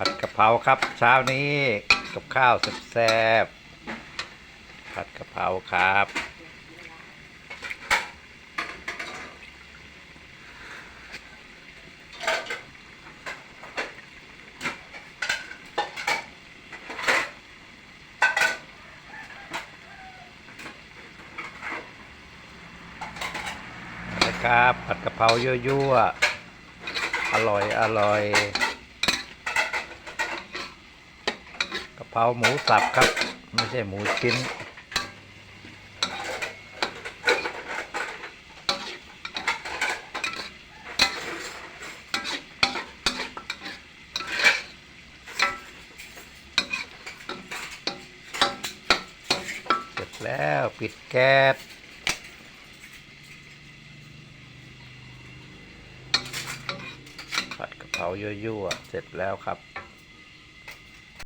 ผัดกะเพราครับ เช้านี้กับข้าวแซ่บๆผัดกะเพราครับ นะครับผัดกะเพรายั่วๆอร่อยอร่อยกะ เพราหมูสับครับ ไม่ใช่หมูชิ้น เสร็จแล้วปิดแก๊สผัดกะเพรายั่วๆเสร็จแล้วครับ